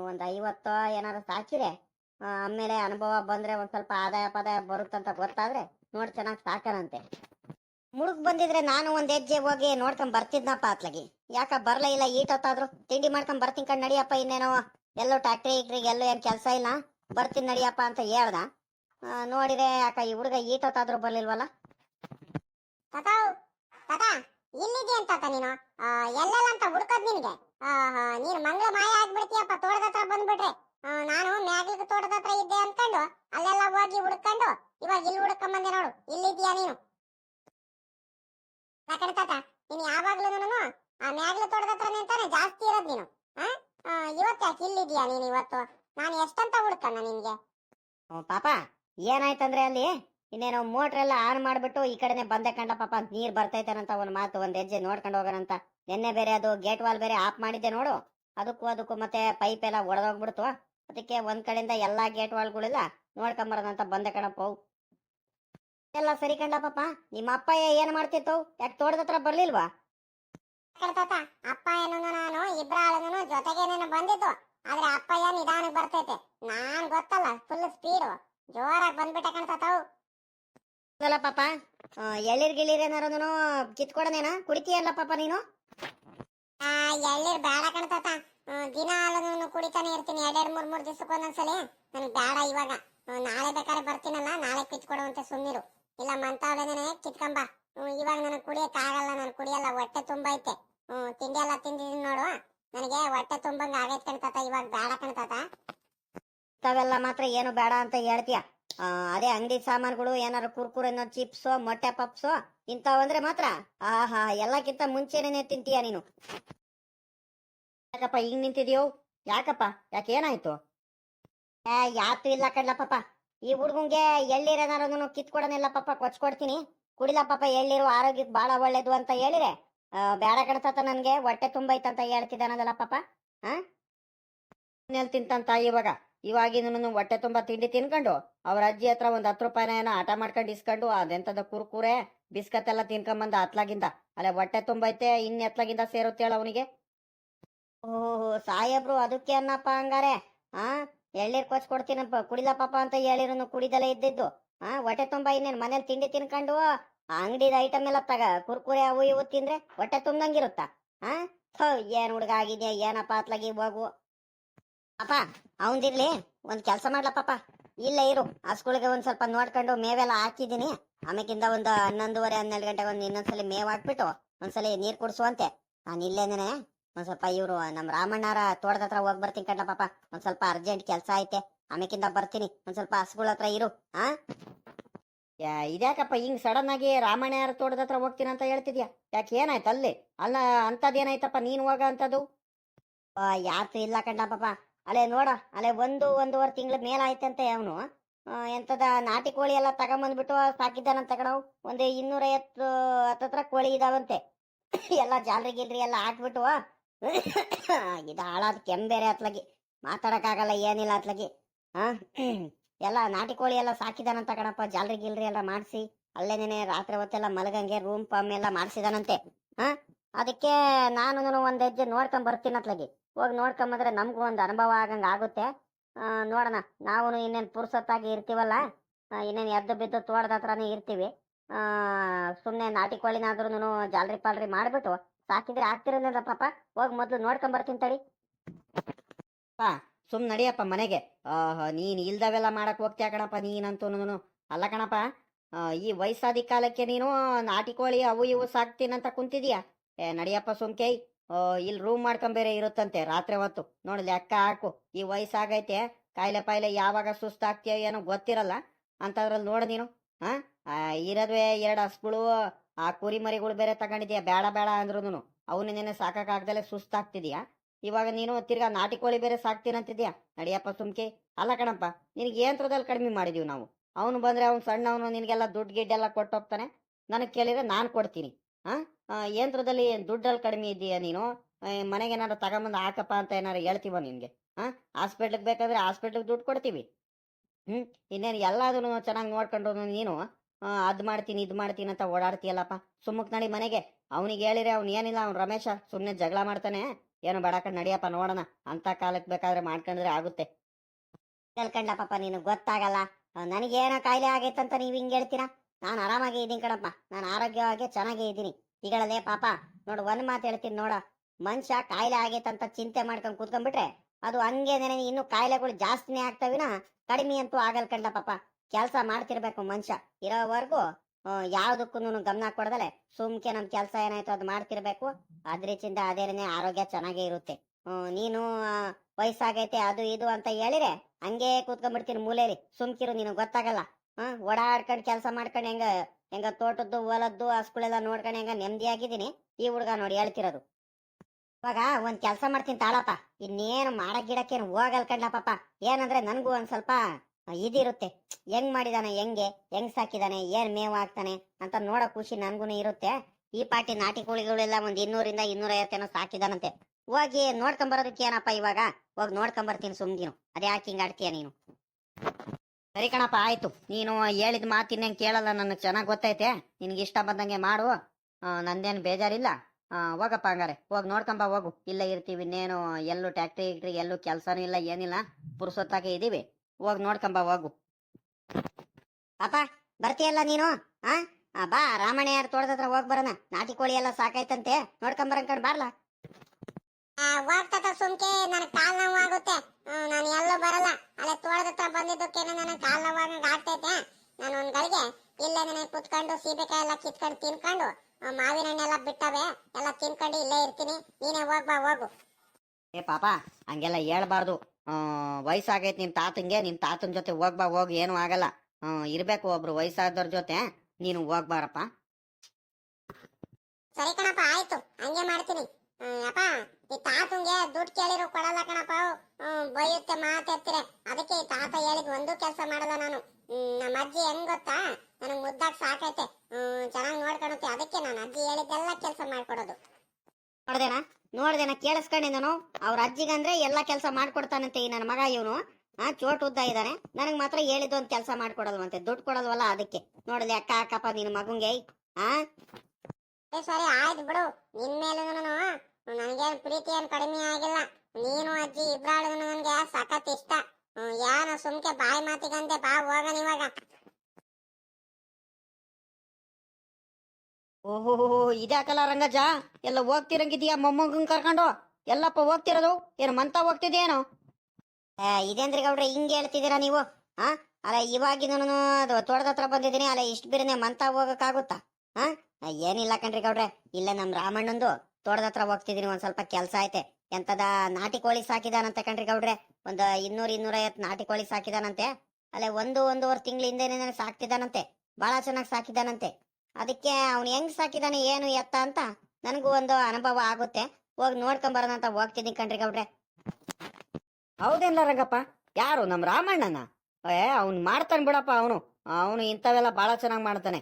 ಒಂದ್ ಐವತ್ತು ಏನಾರು ಸಾಕಿದ್ರೆ ಆಮೇಲೆ ಅನುಭವ ಬಂದ್ರೆ ಒಂದ್ ಸ್ವಲ್ಪ ಆದಾಯ ಪದಾಯ ಬರುತ್ತಂತ ಗೊತ್ತಾದ್ರೆ ನೋಡ್ ಚೆನ್ನಾಗಿ ಸಾಕನಂತೆ. ಮುಳುಗ್ ಬಂದಿದ್ರೆ ನಾನು ಒಂದ್ ಹೆಜ್ಜೆ ಹೋಗಿ ನೋಡ್ಕೊಂಡ್ ಬರ್ತಿದ್ನಪ್ಪ ಅತ್ಲಗಿ. ಯಾಕ ಬರ್ಲೇ ಇಲ್ಲ, ಈಟೊತ್ತಾದ್ರು. ತಿಂಡಿ ಮಾಡ್ಕೊಂಡ್ ಬರ್ತೀನಿ ಕಣ್ ನಡಿಯಪ್ಪ ಇನ್ನೇನೋ. ಎಲ್ಲೋ ಟ್ಯಾಕ್ಟ್ರಿ ಇಟ್ರಿಗೆ ಎಲ್ಲೋ ಏನ್ ಕೆಲಸ ಇಲ್ಲ ಬರ್ತೀನಿ ನಡಿಯಪ್ಪ ಅಂತ ಹೇಳ್ದ. ನೋಡಿದೆ ಯಾಕ ಈ ಹುಡುಗ ಈಟೊತ್ತಾದ್ರೂ ಬರ್ಲಿಲ್ವಲ್ಲ? ತಾತಾವ್ ತಾತ ಇಲ್ಲಿದೆ ಅಂತ ನೀನು? ಎಲ್ಲೆಲ್ಲ ಅಂತ ಹುಡ್ಕದ್ ನಿನ್ಗೆ? ಆ, ಆ, ನೀನು ಮಂಗಳ ಮಾಯ ಆಗ್ಬಿಡ್ತೀಯಪ್ಪ ತೋಟದ ಹತ್ರ ಬಂದ್ಬಿಟ್ರೆ. ನಾನು ಮ್ಯಾಗ್ಲಿಗೆ ತೋಟದ ಹತ್ರ ಇದ್ದೆ ಅನ್ಕೊಂಡು ಅಲ್ಲೆಲ್ಲ ಹೋಗಿ ಹುಡ್ಕೊಂಡು ಇವಾಗ ಇಲ್ಲಿ ಹುಡುಕ ಬಂದೆ ನೋಡು ಇಲ್ಲಿದ್ಯಾ ನೀನು? ಯಾಕಂದ್ರೆ ತಾತ ನೀನು ಯಾವಾಗ್ಲೂ ಆ ಮ್ಯಾಗ್ಲ ತೋಟದ ಹತ್ರ ನಿಂತಾನೆ ಜಾಸ್ತಿ ಇರೋದ್ ನೀನು? ಇವತ್ತು ಯಾಕೆ ಇಲ್ಲಿದ್ಯಾ ನೀನು ಇವತ್ತು? ನಾನು ಎಷ್ಟಂತ ಹುಡ್ಕಣ್ಣ ನಿನ್ಗೆ? ಓ, ಪಾಪ ಏನಾಯ್ತಂದ್ರೆ ಅಲ್ಲಿ ಇನ್ನೇನೋ ಮೋಟ್ರ್ ಎಲ್ಲ ಆನ್ ಮಾಡ್ಬಿಟ್ಟು ಈ ಕಡೆನೆ ಬಂದೆ ಕಂಡ ಪಾಪ ನೀರ್ ಬರ್ತೈತೇನಂತ ಒಂದ್ ಮಾತು ಒಂದ್ ಹೆಜ್ಜೆ ನೋಡ್ಕೊಂಡು ಹೋಗೋಣಂತ. ನಿನ್ನೆ ಬೇರೆ ಅದು ಗೇಟ್ ವಾಲ್ ಬೇರೆ ಆಫ್ ಮಾಡಿದ್ದೆ ನೋಡು. ಅದಕ್ಕೂ ಅದಕ್ಕೂ ಮತ್ತೆ ಪೈಪ್ ಎಲ್ಲ ಒಡೆದೋಗ್ಬಿಡ್ತು. ಅದಕ್ಕೆ ಒಂದ್ ಕಡೆಯಿಂದ ಎಲ್ಲಾ ಗೇಟ್ ವಾಲ್ಗಳೆಲ್ಲ ನೋಡ್ಕೊಂಬರೋದಂತ ಬಂದೆ ಕಣಪ್ಪ. ಅವು. ಎಲ್ಲ ಸರಿ ಕಂಡ ಪಾಪ ನಿಮ್ಮ ಅಪ್ಪ ಏನ್ ಮಾಡ್ತಿತ್ತು? ಯಾಕೆ ತೋಟದ ಹತ್ರ ಬರ್ಲಿಲ್ವಾ? ಅಪ್ಪ ಏನು ನಾನು ಇಬ್ರಾಳನು ಜೊತೆಗೇನೇನು ಬಂದಿದ್ದು ಆದ್ರೆ ಅಪ್ಪಯ್ಯ ನಿಧಾನಕ್ಕೆ ಬರ್ತೈತೆ ನಾನ್ ಗೊತ್ತಲ್ಲ ಫುಲ್ ಸ್ಪೀಡು ಜೋರಾಗಿ ಬಂದ್ಬಿಟ್ಟೆ ಕಾಣ್ತಾವು ಅಲ್ಲ ಪಾಪ? ಎಳ್ಳಿರ್ ಗಿಳಿರ್ ಏನಾರನು ಕಿತ್ಕೊಡನೇನ ಕುಡಿತೀಯಲ್ಲ ಪಾಪ ನೀನು? ಆ ಎಳ್ಳೀರ್ ಬೇಡ ಕಣ್ತಾತ ದಿನ ಹಾಲನ್ನು ಕುಡಿತಾನೆ ಇರ್ತೀನಿ. ಎರಡೆರಡು ಮೂರ್ ಮೂರ್ ದಿವಸಕ್ಕೆ ಒಂದೊಂದ್ಸಲಿ. ನನ್ಗೆ ಬೇಡ ಇವಾಗ. ನಾಳೆ ಬೇಕಾದ್ರೆ ಬರ್ತೀನಲ್ಲ. ನಾಳೆ ಕಿತ್ಕೊಡುವಂತ ಸುಮ್ಮಿರು ಇಲ್ಲ ಮಂತಾವಳೆನೇ ಕಿತ್ಕೊಂಬ. ಇವಾಗ ನನಗೆ ಕುಡಿಯಕ್ ಆಗಲ್ಲ. ನಾನು ಕುಡಿಯಲ್ಲ. ಹೊಟ್ಟೆ ತುಂಬ ಐತೆ. ಹ್ಮ್ ತಿಂಡಿ ಎಲ್ಲ ತಿಂದಿದ್ದೀನಿ ನೋಡು ನನಗೆ ಹೊಟ್ಟೆ ತುಂಬಂಗ ಆಗೈತೆ ಕಣ್ತಾತ ಇವಾಗ ಬೇಡ ಕಣ್ತಾತ ಇಂಥವೆಲ್ಲ ಮಾತ್ರ ಏನು ಬೇಡ ಅಂತ ಹೇಳ್ತೀಯ. ಅದೇ ಅಂಗಡಿ ಸಾಮಾನುಗಳು ಏನಾರು ಕುರ್ಕುರೆನೋ ಚಿಪ್ಸ್, ಮೊಟ್ಟೆ ಪಪ್ಸೋ ಇಂಥವ್ ಅಂದ್ರೆ ಮಾತ್ರ. ಆಹಾ, ಎಲ್ಲಕ್ಕಿಂತ ಮುಂಚೆನೇ ತಿಂತೀಯ ನೀನು. ಯಾಕಪ್ಪ, ಈಗ ನಿಂತಿದ್ಯೋ? ಯಾಕಪ್ಪ? ಯಾಕೆ ಏನಾಯ್ತು? ಏ ಯಾತು ಇಲ್ಲ ಕಡ್ಲ ಪಾಪ ಈ ಹುಡ್ಗಂಗೆ ಎಳ್ಳಿರೋದಾರು ಕಿತ್ಕೊಡೋನಿಲ್ಲ ಪಾಪ, ಕೊಚ್ಕೊಡ್ತೀನಿ. ಕುಡಿಲ ಪಾಪ, ಎಳ್ಳಿರು ಆರೋಗ್ಯಕ್ಕೆ ಬಹಳ ಒಳ್ಳೇದು ಅಂತ ಹೇಳಿರೆ ಬೇಡ ಕಣ್ತಾತ ನನ್ಗೆ, ಹೊಟ್ಟೆ ತುಂಬೈತಂತ ಹೇಳ್ತಿದ್ದಾನದಲ್ಲ ಪಾಪ. ಹಾ ತಿಂತಂತ ಇವಾಗ? ಇವಾಗಿನ ಹೊಟ್ಟೆ ತುಂಬಾ ತಿಂಡಿ ತಿನ್ಕೊಂಡು, ಅವ್ರ ಅಜ್ಜಿ ಹತ್ರ ಒಂದ್ ಹತ್ತು ರೂಪಾಯಿನ ಏನೋ ಆಟ ಮಾಡ್ಕೊಂಡು ಇಸ್ಕೊಂಡು ಅದೆಂತದ ಕುರ್ಕುರೆ ಬಿಸ್ಕತ್ ಎಲ್ಲ ತಿನ್ಕೊಂಬಂದ ಅತ್ಲಾಗಿಂದ. ಅಲ್ಲೇ ಹೊಟ್ಟೆ ತುಂಬೈತೆ, ಇನ್ ಎತ್ಲಾಗಿಂದ ಸೇರುತ್ತೇಳ ಅವನಿಗೆ? ಓಹೋ, ಸಾಹೇಬ್ರು ಅದಕ್ಕೆ ಅನ್ನಪ್ಪ ಹಂಗಾರೆ? ಆ ಎಳ್ಳೀರ್ ಕೊಚ್ ಕೊಡ್ತೀನಪ್ಪ ಕುಡಿಲ ಪಾಪ ಅಂತ ಹೇಳಿರೋನು ಕುಡಿದಲೇ ಇದ್ದಿದ್ದು. ಆ, ಹೊಟ್ಟೆ ತುಂಬಾ ಇನ್ನೇನ್ ಮನೇಲಿ ತಿಂಡಿ ತಿನ್ಕೊಂಡು ಅಂಗಡಿದ ಐಟಮ್ ಎಲ್ಲ ತಗ, ಕುರ್ಕುರೆ ಅವು ಇವು ತಿಂದ್ರೆ ಹೊಟ್ಟೆ ತುಂಬಂಗಿರುತ್ತಾ ಆ ಏನ್ ಹುಡುಗ ಆಗಿದ್ಯಾ, ಏನಪ್ಪ ಅತ್ಲಾಗಿ ಹೋಗು. ಅಪ್ಪ ಅವಂದಿರ್ಲಿ ಒಂದ್ ಕೆಲಸ ಮಾಡ್ಲಪ್ಪಪ್ಪ ಇಲ್ಲ ಇರು ಹಸ್ಗಳಿಗೆ ಒಂದ್ ಸ್ವಲ್ಪ ನೋಡ್ಕೊಂಡು ಮೇವೆಲ್ಲ ಹಾಕಿದೀನಿ ಆಮೇಕಿಂದ ಒಂದು ಹನ್ನೊಂದುವರೆ, ಹನ್ನೆರಡು ಗಂಟೆಗೆ ಒಂದು ಇನ್ನೊಂದ್ಸಲಿ ಮೇವ್ ಹಾಕ್ಬಿಟ್ಟು, ಒಂದ್ಸಲಿ ನೀರ್ ಕುಡಿಸುವಂತೆ. ನಾನು ಇಲ್ಲೇನೆ ಒಂದ್ ಸ್ವಲ್ಪ ಇವ್ರು ನಮ್ ರಾಮಣ್ಣರ ತೋಟದ ಹತ್ರ ಹೋಗ್ ಬರ್ತೀನಿ ಕಣ್ಣ ಪಾಪ. ಒಂದ್ ಸ್ವಲ್ಪ ಅರ್ಜೆಂಟ್ ಕೆಲಸ ಐತೆ. ಆಮೇಕಿಂದ ಬರ್ತೀನಿ. ಒಂದ್ ಸ್ವಲ್ಪ ಹಸ್ಗಳ ಹತ್ರ ಇರು, ಆ? ಇದ್ಯಾಕಪ್ಪ ಹಿಂಗ್ ಸಡನ್ ಆಗಿ ರಾಮಣ್ಣರ ತೋಟದ ಹತ್ರ ಹೋಗ್ತೀನಿ ಅಂತ ಹೇಳ್ತಿದ್ಯಾ? ಯಾಕೆ ಏನಾಯ್ತು ಅಲ್ಲಿ? ಅಲ್ಲ, ಅಂತದೇನಾಯ್ತಪ್ಪ, ನೀನ್ ಹೋಗ ಅಂತದ್ದು ಯಾತು ಇಲ್ಲ ಕಂಡ ಪಾಪ. ಅಲ್ಲೇ ನೋಡ, ಅಲೆ ಒಂದು, ಒಂದೂವರೆ ತಿಂಗಳ ಮೇಲಾಯ್ತಂತೆ ಅವನು. ಎಂಥದ ನಾಟಿ ಕೋಳಿ ಎಲ್ಲ ತಗೊಂಬಂದ್ಬಿಟ್ಟು ಸಾಕಿದ್ದಾನಂತ ಕಣವು ಒಂದು ಇನ್ನೂರೈವತ್ತು ಹತ್ತತ್ರ ಕೋಳಿ ಇದಾವಂತೆ. ಎಲ್ಲ ಜಾಲ್ರಿ ಗಿಲ್ರಿ ಎಲ್ಲ ಹಾಕ್ಬಿಟ್ಟು, ಇದು ಹಾಳಾದ ಕೆಂಬೇರೆ ಅತ್ಲಗಿ. ಮಾತಾಡೋಕ್ಕಾಗಲ್ಲ, ಏನಿಲ್ಲ ಅತ್ಲಗಿ. ಹಾ ಎಲ್ಲ ನಾಟಿ ಕೋಳಿ ಎಲ್ಲ ಸಾಕಿದಾನಂತ ಕಣಪ್ಪ, ಜಾಲ್ರಿ ಗಿಲ್ರಿ ಎಲ್ಲ ಮಾಡಿಸಿ. ಅಲ್ಲೇನೇನೆ ರಾತ್ರಿ ಹೊತ್ತೆಲ್ಲ ಮಲಗಂಗೆ ರೂಮ್ ಪಮ್ ಎಲ್ಲ ಮಾಡಿಸಿದಾನಂತೆ. ಹಾ ಅದಕ್ಕೆ ನಾನು ಒಂದು ಹೆಜ್ಜೆ ನೋಡ್ಕೊಂಡ್ ಬರ್ತೀನಿ ಅತ್ಲಗಿ. ಹೋಗಿ ನೋಡ್ಕೊಂಬಂದ್ರೆ ನಮಗೂ ಒಂದು ಅನುಭವ ಆಗಂಗೆ ಆಗುತ್ತೆ. ನೋಡೋಣ. ನಾವು ಇನ್ನೇನು ಪುರ್ಸೊತ್ತಾಗಿ ಇರ್ತೀವಲ್ಲ? ಇನ್ನೇನು ಎದ್ದು ಬಿದ್ದು ತೋಡದ ಹತ್ರನೇ ಇರ್ತೀವಿ. ಸುಮ್ಮನೆ ನಾಟಿ ಕೋಳಿನಾದ್ರೂ ಜಾಲ್ರಿ ಪಾಲ್ರಿ ಮಾಡಿಬಿಟ್ಟು ಸಾಕಿದ್ರೆ ಆಗ್ತಿರಲಿಲ್ಲ ಪಾಪ? ಹೋಗಿ ಮೊದಲು ನೋಡ್ಕೊಂಬರ್ತೀನಿ ತಡಿ. ಪಾ ಸುಮ್ ನಡಿಯಪ್ಪ ಮನೆಗೆ. ನೀನ್ ಇಲ್ದವೆಲ್ಲ ಮಾಡಕ್ಕೆ ಹೋಗ್ತೀಯ ಕಣಪ್ಪ ನೀನಂತೂ ಅಲ್ಲ ಕಣಪ್ಪ ಈ ವಯಸ್ಸಾದಿ ಕಾಲಕ್ಕೆ ನೀನು ನಾಟಿ ಕೋಳಿ ಅವು ಇವು ಸಾಕ್ತೀನಂತ ಕುಂತಿದೀಯ? ಏ, ನಡಿಯಪ್ಪ ಸುಮ್ಕೆ ಇಲ್ಲಿ ರೂಮ್ ಮಾಡ್ಕೊಂಡ್ ಬೇರೆ ಇರುತ್ತಂತೆ, ರಾತ್ರಿ ಹೊತ್ತು. ನೋಡಿ, ಲೆಕ್ಕ ಹಾಕು. ಈ ವಯಸ್ಸಾಗೈತೆ, ಕಾಯಿಲೆ ಪಾಯಿಲೆ ಯಾವಾಗ ಸುಸ್ತಾಗ್ತೀಯ ಏನೋ ಗೊತ್ತಿರಲ್ಲ, ಅಂತದ್ರಲ್ಲಿ ನೋಡು ನೀನು. ಹಾ ಇರೋದ್ವೇ ಎರಡು ಹಸುಗಳು, ಆ ಕುರಿ ಮರಿಗಳು ಬೇರೆ ತಗೊಂಡಿದ್ಯಾ? ಬೇಡ ಬೇಡ ಅಂದ್ರೂ ಅವನು ನೆನೆ ಸಾಕಾಗ್ದಲೆ ಸುಸ್ತಾಗ್ತಿದ್ಯಾ? ಇವಾಗ ನೀನು ತಿರ್ಗಾ ನಾಟಿ ಕೋಳಿ ಬೇರೆ ಸಾಕ್ತೀನಂತಿದ್ಯಾ? ನಡಿಯಪ್ಪ ಸುಮ್ಕಿ. ಅಲ್ಲ ಕಣಪ್ಪ, ನಿನಗೆ ಯಂತ್ರದಲ್ಲಿ ಕಡಿಮೆ ಮಾಡಿದೀವಿ ನಾವು. ಅವನು ಬಂದ್ರೆ ಅವ್ನು ಸಣ್ಣವನು ನಿನಗೆಲ್ಲ ದುಡ್ಡು ಗಿಡ್ಡೆಲ್ಲ ಕೊಟ್ಟೋಗ್ತಾನೆ ನನಗೆ ಕೇಳಿದ್ರೆ ನಾನು ಕೊಡ್ತೀನಿ. ಹಾ ಯಂತ್ರದಲ್ಲಿ ದುಡ್ಡಲ್ಲಿ ಕಡಿಮೆ ಇದೆಯಾ ನೀನು? ಮನೆಗೆ ಏನಾರು ತಗೊಂಬಂದು ಹಾಕಪ್ಪ ಅಂತ ಏನಾರು ಹೇಳ್ತೀವ ನಿನ್ಗೆ? ಹಾ ಹಾಸ್ಪಿಟ್ಲಿಗೆ ಬೇಕಾದ್ರೆ ಹಾಸ್ಪಿಟ್ಲಿಗೆ ದುಡ್ಡು ಕೊಡ್ತೀವಿ. ಹ್ಮ್, ಇನ್ನೇನು ಎಲ್ಲದನ್ನು ಚೆನ್ನಾಗಿ ನೋಡ್ಕೊಂಡು ನೀನು? ಅದ್ ಮಾಡ್ತೀನಿ, ಇದ್ ಮಾಡ್ತೀನಿ ಅಂತ ಓಡಾಡ್ತೀಯಲ್ಲಪ್ಪ? ಸುಮ್ಮಕ್ ನಡಿ ಮನೆಗೆ. ಅವನಿಗೆ ಹೇಳಿರ, ಅವ್ನು ಏನಿಲ್ಲ, ಅವ್ನು ರಮೇಶ ಸುಮ್ಮನೆ ಜಗಳ ಮಾಡ್ತಾನೆ. ಏನು ಬಡಕಂಡು ನಡಿಯಪ್ಪ, ನೋಡೋಣ. ಅಂತ ಕಾಲಕ್ಕೆ ಬೇಕಾದ್ರೆ ಮಾಡ್ಕೊಂಡ್ರೆ ಆಗುತ್ತೆ. ಕೇಳ್ಕಂಡಪ್ಪ, ನೀನು ಗೊತ್ತಾಗಲ್ಲ. ನನಗೇನೋ ಕಾಯಿಲೆ ಆಗೈತಂತ ನೀವು ಹಿಂಗೆ ಹೇಳ್ತೀರಾ? ನಾನು ಆರಾಮಾಗಿ ಇದ್ದೀನಿ ಕಣಪ್ಪ. ನಾನು ಆರೋಗ್ಯವಾಗಿ ಚೆನ್ನಾಗೇ ಇದ್ದೀನಿ. ಈಗಳಲ್ಲೇ ಪಾಪ. ನೋಡು, ಒಂದ್ ಮಾತು ಹೇಳ್ತೀನಿ ನೋಡ. ಮನುಷ್ಯ ಕಾಯಿಲೆ ಆಗೈತಂತ ಚಿಂತೆ ಮಾಡ್ಕೊಂಡು ಕೂತ್ಕೊಂಡ್ಬಿಟ್ರೆ ಅದು ಹಂಗೆ ನೆನೆ ಇನ್ನು ಕಾಯಿಲೆಗಳು ಜಾಸ್ತಿನೇ ಆಗ್ತಾವಿನ ಕಡಿಮೆ ಅಂತೂ ಆಗಲ್ ಕಂಡ ಪಾಪ. ಕೆಲಸ ಮಾಡ್ತಿರ್ಬೇಕು ಮನುಷ್ಯ ಇರೋವರೆಗೂ ಯಾವ್ದಕ್ಕೂ ಗಮನ ಕೊಡದಲೆ. ಸುಮ್ಕೆ ನಮ್ ಕೆಲಸ ಏನಾಯ್ತು ಅದು ಮಾಡ್ತಿರ್ಬೇಕು. ಅದ್ರಿಂದ ಅದೇನೇ ಆರೋಗ್ಯ ಚೆನ್ನಾಗೇ ಇರುತ್ತೆ. ನೀನು ವಯಸ್ಸಾಗೈತೆ ಅದು ಇದು ಅಂತ ಹೇಳಿರೆ, ಹಂಗೆ ಕೂತ್ಕೊಂಡ್ಬಿಡ್ತೀನಿ ಮೂಲೆಯಲ್ಲಿ ಸುಮ್ಕಿರು ನೀನು ಗೊತ್ತಾಗಲ್ಲ. ಹಾ ಓಡಾಡ್ಕೊಂಡ್ ಕೆಲಸ ಮಾಡ್ಕೊಂಡು ಹೆಂಗ ಹೆಂಗ ತೋಟದ್ದು, ಹೊಲದ್ದು, ಹಸ್ಗಳೆಲ್ಲ ನೋಡ್ಕೊಂಡು ಹೆಂಗ ನೆಮ್ಮದಿಯಾಗಿದ್ದೀನಿ ಈ ಹುಡುಗ ನೋಡಿ ಹೇಳ್ತಿರೋದು. ಇವಾಗ ಒಂದ್ ಕೆಲಸ ಮಾಡ್ತೀನಿ ತಾಳಪ್ಪ. ಇನ್ನೇನು ಮಾಡಕ್ ಗಿಡಕ್ಕೇನು ಹೋಗಲ್ ಪಾಪ. ಏನಂದ್ರೆ ನನ್ಗೂ ಒಂದ್ ಸ್ವಲ್ಪ ಇದಿರುತ್ತೆ. ಹೆಂಗ್ ಮಾಡಿದಾನೆ, ಹೆಂಗೆ, ಹೆಂಗ್ ಸಾಕಿದಾನೆ, ಏನ್ ಮೇವು ಹಾಕ್ತಾನೆ ಅಂತ ನೋಡೋ ಖುಷಿ ನನ್ಗೂ ಇರುತ್ತೆ. ಈ ಪಾಟಿ ನಾಟಿ ಕೋಳಿಗಳೆಲ್ಲ ಒಂದ್ ಇನ್ನೂರಿಂದ ಇನ್ನೂರೈವತ್ತೇನೋ ಸಾಕಿದಾನಂತೆ. ಹೋಗಿ ನೋಡ್ಕೊಂಡ್ ಬರೋದಕ್ಕೆ ಏನಪ್ಪ ಇವಾಗ? ಹೋಗಿ ನೋಡ್ಕೊಂಬರ್ತೀನಿ ಸುಮ್ದಿನು ಅದೇ ಯಾಕೆ ಹಿಂಗಾಡ್ತೀಯ ನೀನು? ಸರಿ ಕಣಪ್ಪ, ಆಯ್ತು. ನೀನು ಹೇಳಿದ ಮಾತಿನ ಕೇಳಲ್ಲ, ನನಗೆ ಚೆನ್ನಾಗಿ ಗೊತ್ತೈತೆ. ನಿನ್ಗೆ ಇಷ್ಟ ಬಂದಂಗೆ ಮಾಡು. ನಂದೇನು ಬೇಜಾರಿಲ್ಲ. ಹೋಗಪ್ಪ ಹಂಗಾರೆ. ಹೋಗಿ, ನೋಡ್ಕೊಂಬ, ಹೋಗು. ಇಲ್ಲೇ ಇರ್ತೀವಿ. ಇನ್ನೇನು, ಎಲ್ಲೂ ಟ್ಯಾಕ್ಟ್ರಿ ಇಟ್ರಿ ಎಲ್ಲೂ ಕೆಲಸನೂ ಇಲ್ಲ, ಏನಿಲ್ಲ. ಪುರುಸೊತ್ತಾಗೆ ಇದೀವಿ. ಹೋಗಿ, ನೋಡ್ಕೊಂಬ, ಹೋಗು. ಅಪ್ಪ, ಬರ್ತೀಯಲ್ಲ ನೀನು? ಆ? ಬಾ ಬಾ ಯಾರು ತೋಟದ ಹತ್ರ ಹೋಗಿ ಬರೋಣ. ನಾಟಿ ಕೋಳಿ ಎಲ್ಲ ಸಾಕೈತಂತೆ ನೋಡ್ಕೊಂಬರಂಕಂಡು ಬಾರ್ಲಾ. ಹೋಗ್ತತ ಸುಮ್ಕೆ ನನಗೆ ಕಾಲ್ ನೋವು ಆಗುತ್ತೆ. ನಾನು ಎಲ್ಲೂ ಬರಲ್ಲ. ಅಲ್ಲೇ ತೋಳದ ಹತ್ರ ಬಂದಿದ್ದಕ್ಕೇನೆ ನನಗೆ ಕಾಲ್ ನೋವು ಆಗಂಗ್ ಆಗ್ತೈತೆ ನಾನು ಒಂದ್ ಗಳಿಗೆ ಇಲ್ಲೇ ನನಗೆ ಕುತ್ಕೊಂಡು ಸೀಬೆಕಾಯಿ ಎಲ್ಲ ಕಿತ್ಕೊಂಡು ತಿನ್ಕೊಂಡು ಮಾವಿನ ಹಣ್ಣು ಬಿಟ್ಟವೆ. ಎಲ್ಲ ತಿನ್ಕೊಂಡು ಇಲ್ಲೇ ಇರ್ತೀನಿ. ನೀನೇ ಹೋಗ್ಬಾ ಹೋಗು. ಏ ಪಾಪ ಹಂಗೆಲ್ಲ ಹೇಳ್ಬಾರ್ದು. ವಯಸ್ಸಾಗೈತೆ ನಿಮ್ ತಾತಂಗೆ ನಿಮ್ ತಾತನ ಜೊತೆ ಹೋಗ್ಬಾ ಹೋಗಿ ಏನೂ ಆಗಲ್ಲ. ಇರ್ಬೇಕು ಒಬ್ರು ವಯಸ್ಸಾದವ್ರ ಜೊತೆ. ನೀನು ಹೋಗ್ಬಾರಪ್ಪ ಸರಿ ಕಣಪ್ಪ ಆಯ್ತು. ಹಂಗೆ ಮಾಡ್ತೀನಿ. ಅಪ್ಪ, ಈ ತಾತಂಗೆ ದುಡ್ಡು ಕೇಳಿರು ಕೊಡಲ್ಲ ಕಣಪ್ಪ. ಬೈಯುತ್ತೆ, ಮಾತಾಡ್ತೀರ. ಅದಕ್ಕೆ ಈ ತಾತ ಹೇಳಿದ್ ಒಂದು ಕೆಲಸ ಮಾಡಲ್ಲ ನಾನು. ನಮ್ಮ ಅಜ್ಜಿ ಹೆಂಗ್ ಗೊತ್ತಾ? ನನಗ್ ಮುದ್ದಾಗ್ ಸಾಕೈತೆ. ಚೆನ್ನಾಗಿ ನೋಡ್ಕೊಳುತ್ತೆ ಅದಕ್ಕೆ ನಾನು ಅಜ್ಜಿ ಹೇಳಿದ್ದೆಲ್ಲ ಕೆಲಸ ಮಾಡ್ಕೊಡೋದು. ನೋಡ್ದೇನಾ? ನೋಡ್ದೇನ? ಕೇಳಿಸ್ಕೊಂಡಿದ್ದನು ಅವ್ರ ಅಜ್ಜಿಗಂದ್ರೆ ಎಲ್ಲಾ ಕೆಲಸ ಮಾಡ್ಕೊಡ್ತಾನಂತೆ ಈ ನನ್ನ ಮಗ ಇವನು. ಆ, ಚೋಟ್ ಉದ್ದ ಇದ್ದಾನೆ ನನಗ್ ಮಾತ್ರ ಹೇಳಿದ್ದು ಒಂದ್ ಕೆಲಸ ಮಾಡ್ಕೊಡಲ್ವಂತೆ. ದುಡ್ಡು ಕೊಡಲ್ವಲ್ಲ ಅದಕ್ಕೆ. ನೋಡಲಿ ಅಕ್ಕ, ಅಕ್ಕಪ್ಪ ನಿನ್ನ ಮಗುಂಗೆ. ಆ? ಏ, ಸರಿ, ಆಯ್ತು ಬಿಡು. ನಿನ್ ಮೇಲೂ ನನಗೆ ಪ್ರೀತಿ ಏನ್ ಕಡಿಮೆ ಆಗಿಲ್ಲ. ನೀನು, ಅಜ್ಜಿ ಇಬ್ರಾಳು ನನಗೆ ಸಖತ್ ಇಷ್ಟ. ಯಾನ ಸುಮ್ಕೆ ಬಾಯಿ ಮಾತಿಗಂತೆ ಬಾ, ಹೋಗಣ ಇವಾಗ. ಓಹೋ ಇದೆ ಇದ್ಯಾಕಲ್ಲ ರಂಗಜ್ಜ? ಎಲ್ಲ ಹೋಗ್ತಿರಂಗಿದೀಯ ಮೊಮ್ಮಗನ್ ಕರ್ಕೊಂಡು? ಎಲ್ಲಪ್ಪ ಹೋಗ್ತಿರೋದು? ಏನು ಮಂತ ಹೋಗ್ತಿದ್ಯೇನು? ಇದೇಂದ್ರಿ ಗೌಡ್ರೆ, ಹಿಂಗೆ ಹೇಳ್ತಿದ್ದೀರಾ ನೀವು? ಹಾ ಅಲ್ಲ ಇವಾಗಿನೂ ತೋಟದ ಹತ್ರ ಬಂದಿದ್ದೀನಿ. ಅಲ್ಲ ಇಷ್ಟು ಬಿರನೆ ಮಂತ ಹೋಗಕ್ಕಾಗುತ್ತಾ? ಹಾ ಏನಿಲ್ಲ ಕಣ್ರಿ ಗೌಡ್ರೆ. ಇಲ್ಲ ನಮ್ ರಾಮಣ್ಣಂದು ತೋಟದ ಹತ್ರ ಹೋಗ್ತಿದ್ದೀನಿ ಒಂದ್ ಸ್ವಲ್ಪ ಕೆಲ್ಸ ಐತೆ. ಎಂತದ ನಾಟಿ ಕೋಳಿ ಸಾಕಿದಾನಂತೆ ಕಣ್ರಿ ಗೌಡ್ರೆ. ಒಂದ್ ಇನ್ನೂರ್ ಇನ್ನೂರೈವತ್ ನಾಟಿ ಕೋಳಿ ಸಾಕಿದಾನಂತೆ. ಅಲ್ಲೇ ಒಂದು ಒಂದೂವರೆ ತಿಂಗಳ ಹಿಂದೆ ಸಾಕ್ತಿದಾನಂತೆ. ಬಹಳ ಚೆನ್ನಾಗಿ ಸಾಕಿದಾನಂತೆ. ಅದಕ್ಕೆ ಅವ್ನು ಹೆಂಗ್ ಸಾಕಿದಾನೆ, ಏನು ಎತ್ತ ಅಂತ ನನಗೂ ಒಂದು ಅನುಭವ ಆಗುತ್ತೆ. ಹೋಗಿ ನೋಡ್ಕೊಂಡ್ ಬರೋಣ ಅಂತ ಹೋಗ್ತಿದ್ದೀನಿ ಕಣ್ರಿ ಗೌಡ್ರೆ. ಹೌದೇನ್ಲ ರಂಗಪ್ಪ? ಯಾರು, ನಮ್ ರಾಮಣ್ಣನ? ಏ, ಅವ್ನು ಮಾಡ್ತಾನೆ ಬಿಡಪ್ಪ ಅವನು. ಅವನು ಇಂಥವೆಲ್ಲ ಬಹಳ ಚೆನ್ನಾಗಿ ಮಾಡ್ತಾನೆ.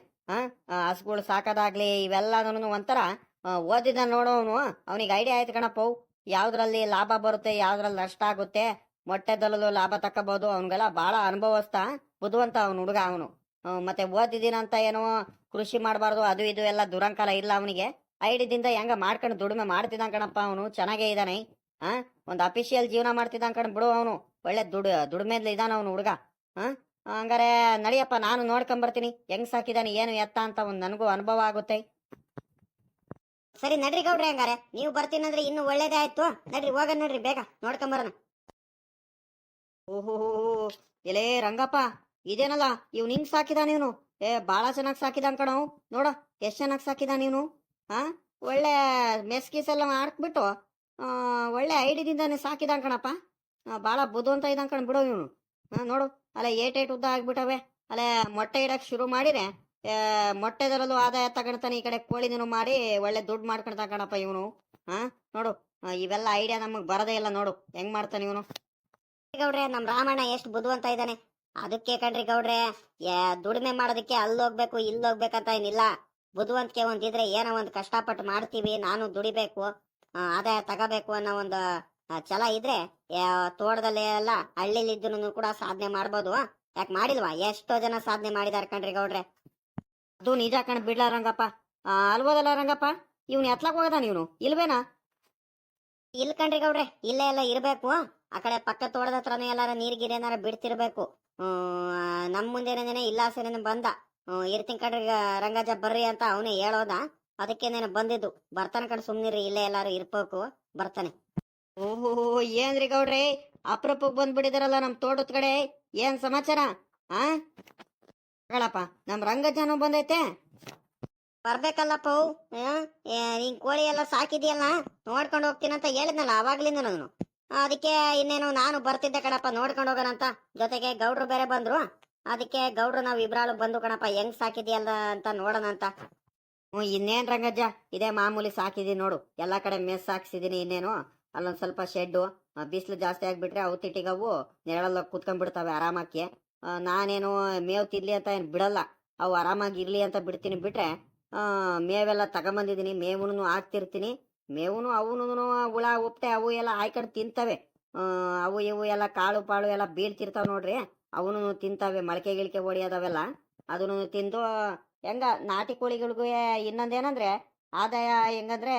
ಹಸುಗಳು ಸಾಕೋದಾಗ್ಲಿ ಇವೆಲ್ಲದೂ ಒಂಥರ ಆ, ಓದಿದ ನೋಡೋನು ಅವನಿಗೆ ಐಡಿಯಾ ಆಯ್ತು ಕಣಪ್ಪ ಅವು. ಯಾವ್ದ್ರಲ್ಲಿ ಲಾಭ ಬರುತ್ತೆ ಯಾವ್ದ್ರಲ್ಲಿ ನಷ್ಟ ಆಗುತ್ತೆ ಮೊಟ್ಟೆದಲ್ಲೂ ಲಾಭ ತಕ್ಕಬಹುದು ಅವನಿಗೆಲ್ಲ ಬಹಳ ಅನುಭವಸ್ತ ಬುದ್ಧಿವಂತ ಅವನು ಹುಡುಗ ಅವನು. ಮತ್ತೆ ಓದಿದ್ದೀನಂತ ಏನೋ ಕೃಷಿ ಮಾಡಬಾರ್ದು ಅದು ಇದು ಎಲ್ಲ ದುರಂಕಾಲ ಇಲ್ಲ ಅವನಿಗೆ. ಐಡಿದಿಂದ ಹೆಂಗ ಮಾಡ್ಕೊಂಡು ದುಡಿಮೆ ಮಾಡ್ತಿದ್ದಾನ ಕಣಪ್ಪ ಅವನು ಚೆನ್ನಾಗೇ ಇದ್ದಾನೆ ಹಾ ಒಂದು ಅಫಿಷಿಯಲ್ ಜೀವನ ಮಾಡ್ತಿದ್ದ ಕಣ ಬಿಡು ಅವನು. ಒಳ್ಳೆ ದುಡ್ ದುಡಿಮೆ ಇದ್ದಾನ ಅವನು ಹುಡುಗ. ಹಾ ಹಂಗಾರೆ ನಡಿಯಪ್ಪ, ನಾನು ನೋಡ್ಕೊಂಬರ್ತೀನಿ. ಹೆಂಗ್ ಸಾಕಿದಾನೆ, ಏನು ಎತ್ತ ಅಂತ ಒಂದು ನನಗೂ ಅನುಭವ ಆಗುತ್ತೆ. ಸರಿ, ನಡ್ರಿ ಗೌಡ್ರಿ ಹಂಗಾರೆ. ನೀವು ಬರ್ತೀನಂದ್ರೆ ಇನ್ನು ಒಳ್ಳೇದೇ ಆಯ್ತು. ನಡ್ರಿ ಹೋಗ ನೋಡ್ರಿ, ಬೇಗ ನೋಡ್ಕೊಂಬರೋಣ. ಓಹೋ ಎಲೇ ರಂಗಪ್ಪ, ಇದೇನಲ್ಲ ಇವ್ ನಿಂಗ್ ಸಾಕಿದಾನ ಇವನು? ಏ, ಬಾಳ ಚೆನ್ನಾಗಿ ಸಾಕಿದಾನ್ ಕಣ. ನೋಡ, ಎಷ್ಟ್ ಚೆನ್ನಾಗಿ ಸಾಕಿದಾನ ಇವನು? ಹಾ ಒಳ್ಳೆ ಮೆಸ್ ಗೀಸ್ ಎಲ್ಲ ಹಾಕ್ಬಿಟ್ಟು ಒಳ್ಳೆ ಐಡಿದಿಂದಾನೆ ಸಾಕಿದಾನ್ ಕಣಪ್ಪ. ಬಾಳ ಬುದ್ಧ ಅಂತ ಇದ್ದಾನ್ ಕಣ ಬಿಡೋ ಇವನು. ಹಾ ನೋಡು. ಅಲ್ಲ ಏಟ್ ಏಟ್ ಉದ್ದ ಆಗ್ಬಿಟ್ಟವೆ. ಅಲ್ಲ ಮೊಟ್ಟೆ ಇಡಕ್ ಶುರು ಮಾಡಿದ್ರೆ ಮೊಟ್ಟೆದರಲ್ಲೂ ಆದಾಯ ತಗೊಳ್ತಾನೆ ಈ ಕಡೆ ಕೋಳಿನೂ ಮಾಡಿ, ಒಳ್ಳೆ ದುಡ್ಡು ಮಾಡ್ಕೊಳ್ತಾ ಕಣಪ್ಪ ಇವನು. ಹಾ, ನೋಡು ಇವೆಲ್ಲ ಐಡಿಯಾ ನಮಗ್ ಬರದೇ ಇಲ್ಲ ನೋಡು, ಹೆಂಗ್ ಮಾಡ್ತಾನೆ ಇವನು. ಗೌಡ್ರೆ, ನಮ್ ರಾಮಣ್ಣ ಎಷ್ಟು ಬುದ್ಧಿವಂತ ಇದ್ದಾನೆ. ಅದಕ್ಕೆ ಕಣ್ರಿ ಗೌಡ್ರೆ ದುಡಿಮೆ ಮಾಡೋದಕ್ಕೆ ಅಲ್ಲಿ ಇಲ್ಲೋಗ್ಬೇಕಂತ ಏನಿಲ್ಲ. ಬುದ್ಧಿವಂತಿಕೆ ಒಂದಿದ್ರೆ ಏನೋ ಒಂದು ಕಷ್ಟಪಟ್ಟು ಮಾಡ್ತೀವಿ, ನಾನು ದುಡಿಬೇಕು ಆದಾಯ ತಗೋಬೇಕು ಅನ್ನೋ ಒಂದು ಛಲ ಇದ್ರೆ ತೋಟದಲ್ಲಿ ಎಲ್ಲ ಹಳ್ಳಿಲಿದ್ದನು ಕೂಡ ಸಾಧನೆ ಮಾಡ್ಬೋದು. ಯಾಕೆ ಮಾಡಿಲ್ವಾ? ಎಷ್ಟೋ ಜನ ಸಾಧನೆ ಮಾಡಿದಾರೆ ಕಣ್ರಿ ಗೌಡ್ರೆ. ಅದು ನಿಜ ಕಣ್, ಬಿಡ್ಲ ರಂಗಪ್ಪ. ಅಲ್ಬೋದಲ್ಲ ರಂಗಪ್ಪ? ಇವ್ನು ಎತ್ಲಕ್ ಹೋಗದ ಇವನು? ಇಲ್ವೇನಾ? ಇಲ್ ಕಣ್ರಿ ಗೌಡ್ರೆ, ಇಲ್ಲೇ ಎಲ್ಲ ಇರ್ಬೇಕು. ಆ ಕಡೆ ಪಕ್ಕ ತೋಟದ ಹತ್ರನೇ ಎಲ್ಲಾರ ನೀರ್ ಗಿರ್ ಏನಾರ ಬಿಡ್ತಿರ್ಬೇಕು. ನಮ್ ಮುಂದೆನೇ ಇಲ್ಲ ಸೇನೇನ ಬಂದ ಇರ್ತೀನಿ ಕಣ್ರಿ ರಂಗಜ ಬರ್ರಿ ಅಂತ ಅವನೇ ಹೇಳೋದ. ಅದಕ್ಕೆ ನಾನು ಬಂದಿದ್ದು. ಬರ್ತಾನೆ ಕಣ್ ಸುಮ್ನಿರಿ ಇಲ್ಲೇ ಎಲ್ಲಾರು ಇರ್ಬೇಕು. ಬರ್ತಾನೆ. ಓಹೋ ಏನ್ರಿ ಗೌಡ್ರಿ? ಅಪ್ರೂಪಕ್ಕೆ ಬಂದ್ಬಿಟ್ಟಿದಾರಲ್ಲ ನಮ್ ತೋಟದ ಕಡೆ. ಏನ್ ಸಮಾಚಾರ? ಆ? ಹೇಳಪ್ಪ, ನಮ್ ರಂಗಜ್ಜನ ಬಂದೈತೆ. ಬರ್ಬೇಕಲ್ಲಪ್ಪ ನೀನ್ ಕೋಳಿ ಎಲ್ಲ ಸಾಕಿದ್ಯಲ್ಲ? ನೋಡ್ಕೊಂಡು ಹೋಗ್ತೀನಂತ ಹೇಳಿದ್ನಲ್ಲ ಅವಾಗ್ಲಿಂದ ನಾನು. ಅದಕ್ಕೆ ಇನ್ನೇನು ನಾನು ಬರ್ತಿದ್ದೆ ಕಣಪ್ಪ, ನೋಡ್ಕೊಂಡು ಹೋಗೋಣ ಅಂತ ಜೊತೆಗೆ ಗೌಡ್ರು ಬೇರೆ ಬಂದ್ರು. ಅದಕ್ಕೆ ಗೌಡ್ರು ನಾವ್ ಇಬ್ರಾಳು ಬಂದು ಕಣಪ್ಪ, ಹೆಂಗ್ ಸಾಕಿದ್ಯಲ್ಲ ಅಂತ ನೋಡೋಣ ಅಂತ ಹ್ಞೂ ಇನ್ನೇನ್ ರಂಗಜ್ಜ? ಇದೇ ಮಾಮೂಲಿ ಸಾಕಿದೀನಿ ನೋಡು. ಎಲ್ಲಾ ಕಡೆ ಮೆಸ್ ಹಾಕ್ಸಿದೀನಿ ಇನ್ನೇನು. ಅಲ್ಲೊಂದ್ ಸ್ವಲ್ಪ ಶೆಡ್ಡು ಬಿಸಿಲು ಜಾಸ್ತಿ ಆಗಿಬಿಟ್ರೆ ಅವು ತಿಟ್ಟಿಗವು ನೆರಳಲ್ಲ ಕುತ್ಕೊಂಡ್ಬಿಡ್ತಾವೆ ಆರಾಮಕ್ಕೆ ಆ, ನಾನೇನು ಮೇವು ತಿನ್ಲಿ ಅಂತ ಏನು ಬಿಡಲ್ಲ. ಅವು ಆರಾಮಾಗಿ ಇರ್ಲಿ ಅಂತ ಬಿಡ್ತೀನಿ ಬಿಟ್ರೆ ಮೇವೆಲ್ಲ ತಗೊಂಬಂದಿದ್ದೀನಿ ಮೇವುನು ಹಾಕ್ತಿರ್ತೀನಿ. ಮೇವುನು ಅವನು ಹುಳ ಉಪ್ಟೆ ಅವು ಎಲ್ಲ ಹಾಯ್ಕೊಂಡು ತಿಂತವೆ. ಅವು ಇವು ಎಲ್ಲ ಕಾಳು ಪಾಳು ಎಲ್ಲ ಬೀಳ್ತಿರ್ತಾವ ನೋಡ್ರಿ ಅವನು ತಿಂತಾವೆ ಮೊಳಕೆ ಗಿಳಿಕೆ ಹೊಡಿಯೋದವೆಲ್ಲ. ಅದನ್ನು ತಿಂದು ಹೆಂಗ ನಾಟಿ ಕೋಳಿಗಳಿಗೂ ಇನ್ನೊಂದೇನಂದ್ರೆ ಆದಾಯ ಹೆಂಗಂದ್ರೆ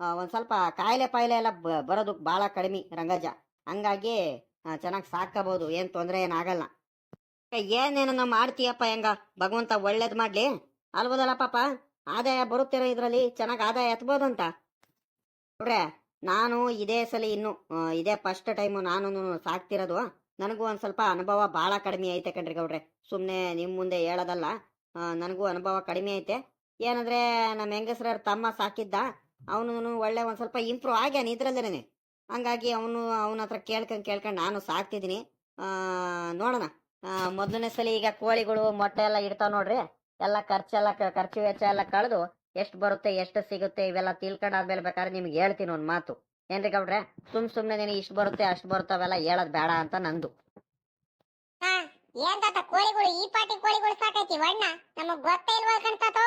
ಒಂದ್ ಸ್ವಲ್ಪ ಕಾಯಿಲೆ ಪಾಯಿಲೆ ಎಲ್ಲ ಬ- ಬರೋದಕ್ಕೆ ಭಾಳ ಕಡಿಮೆ ರಂಗಜ. ಹಂಗಾಗಿ ಚೆನ್ನಾಗಿ ಸಾಕಬಹುದು ಏನು ತೊಂದರೆ ಏನಾಗಲ್ಲ ಏನೇನೋ ಮಾಡ್ತೀಯಪ್ಪ ಹೆಂಗ? ಭಗವಂತ ಒಳ್ಳೇದು ಮಾಡಲಿ? ಅಲ್ಬೋದಲ್ಲ ಪಾಪ? ಆದಾಯ ಬರುತ್ತಿರೋ ಇದರಲ್ಲಿ, ಚೆನ್ನಾಗಿ ಆದಾಯ ಎತ್ಬೋದು ಅಂತ ನೋಡ್ರೆ, ನಾನು ಇದೇ ಸಲ ಇನ್ನು ಇದೇ ಫಸ್ಟ್ ಟೈಮು ನಾನು ಸಾಕ್ತಿರೋದು. ನನಗೂ ಒಂದು ಸ್ವಲ್ಪ ಅನುಭವ ಭಾಳ ಕಡಿಮೆ ಐತೆ ಕಣ್ರಿ ಗೌಡ್ರೆ. ಸುಮ್ಮನೆ ನಿಮ್ಮ ಮುಂದೆ ಹೇಳೋದಲ್ಲ ನನಗೂ ಅನುಭವ ಕಡಿಮೆ ಐತೆ. ಏನಂದ್ರೆ ನಮ್ಮ ಹೆಂಗಸ್ರ ತಮ್ಮ ಸಾಕಿದ್ದ ಅವನು ಒಳ್ಳೆ ಒಂದು ಸ್ವಲ್ಪ ಇಂಪ್ರೂವ್ ಆಗ್ಯಾನ ಇದ್ರಲ್ಲೇನೆ. ಹಂಗಾಗಿ ಅವನು ಅವನ ಹತ್ರ ಕೇಳ್ಕೊಂಡು ಕೇಳ್ಕೊಂಡು ನಾನು ಸಾಕ್ತಿದ್ದೀನಿ. ನೋಡೋಣ. ಮೊದಲನೇ ಸಲ ಈಗ ಕೋಳಿಗಳು ಮೊಟ್ಟೆ ಎಲ್ಲ ಇಡ್ತಾವ ನೋಡ್ರಿ. ಎಲ್ಲ ಖರ್ಚೆಲ್ಲ ಖರ್ಚು ವೆಚ್ಚ ಎಲ್ಲ ಕಳೆದು ಎಷ್ಟು ಬರುತ್ತೆ, ಎಷ್ಟು ಸಿಗುತ್ತೆ ಇವೆಲ್ಲ ತಿಳ್ಕೊಂಡಾದ್ಮೇಲೆ ಬೇಕಾದ್ರೆ ನಿಮ್ಗೆ ಹೇಳ್ತೀನಿ ಒಂದು ಮಾತು. ಏನ್ರಿ ಗೌಡ್ರೆ? ಸುಮ್ ಸುಮ್ನೆ ನೀನು ಇಷ್ಟು ಬರುತ್ತೆ, ಅಷ್ಟು ಬರುತ್ತವೆಲ್ಲ ಹೇಳೋದು ಬೇಡ ಅಂತ ನಂದು. ಏನ್ ತಾತ? ಕೋಳಿಗಳು, ಈ ಪಾಟಿ ಕೋಳಿಗಳು ಸಾಕೈತಿ, ವಣ್ಣ? ನಮಗ್ ಗೊತ್ತೇ ಇಲ್ವಾ ಕಣ್ತಾತೋ